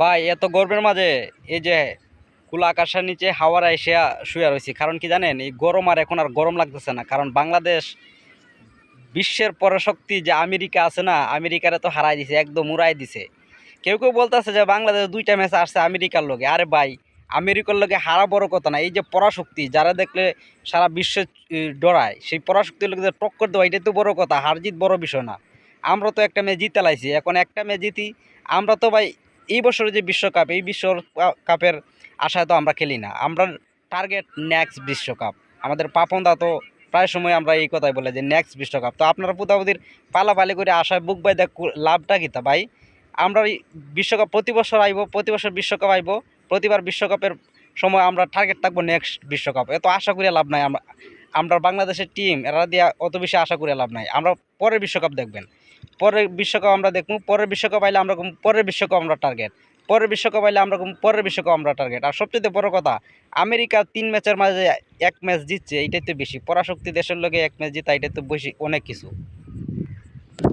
ভাই, এত গরমের মাঝে এই যে খোলা আকাশের নিচে হাওয়ার এসে শুয়ে রয়েছি। কারণ কি জানেন, এই গরম আর এখন আর গরম লাগতেছে না। কারণ বাংলাদেশ বিশ্বের পরাশক্তি যে আমেরিকা আছে না, আমেরিকারে তো হারাই দিছে, একদম উড়াই দিছে। কেউ কেউ বলতেছে যে বাংলাদেশ দুইটা ম্যাচ আসছে আমেরিকার লোকে আরে ভাই, আমেরিকার লোকে হারা বড় কথা না। এই যে পরাশক্তি, যারা দেখলে সারা বিশ্বে ডরায়, সেই পরাশক্তির লোক টক্কর দেওয়া, এটাই তো বড় কথা হার জিত বড় বিষয় না। আমরা তো একটা ম্যাচ জিতে লাইছি। এখন একটা ম্যাচ জিতি, আমরা তো ভাই এই বছরের যে বিশ্বকাপ, এই বিশ্বকাপের আশায় তো আমরা খেলি না। আমরা টার্গেট নেক্সট বিশ্বকাপ। আমাদের পাপনদা তো প্রায় সময় আমরা এই কথাই বলে যে নেক্সট বিশ্বকাপ। তো আপনারা পুতাপুতির পালাপালি করে আশায় বুক বাই দেখ লাভটা কিতা ভাই? আমরা বিশ্বকাপ প্রতি বছর আইব, প্রতি বছর বিশ্বকাপ আইব, প্রতিবার বিশ্বকাপের সময় আমরা টার্গেট থাকব নেক্সট বিশ্বকাপ। এত আশা করে লাভ নাই, আমরা আমরা বাংলাদেশের টিম এরা দিয়ে অত বেশি আশা করে লাভ নাই। আমরা পরের বিশ্বকাপ দেখবেন। পরের বিশ্বকাপ আমরা দেখব, পরের বিশ্বকাপ আইলে আমরা পরের বিশ্বকাপ আমরা টার্গেট পরের বিশ্বকাপ আইলে আমরা পরের বিশ্বকাপ আমরা টার্গেট আর সবচেয়ে বড় কথা, আমেরিকা তিন ম্যাচের মাঝে এক ম্যাচ জিতছে এটাই তো বেশি। পরাশক্তি দেশের লোকে এক ম্যাচ জিতা এটাই তো বেশি, অনেক কিছু।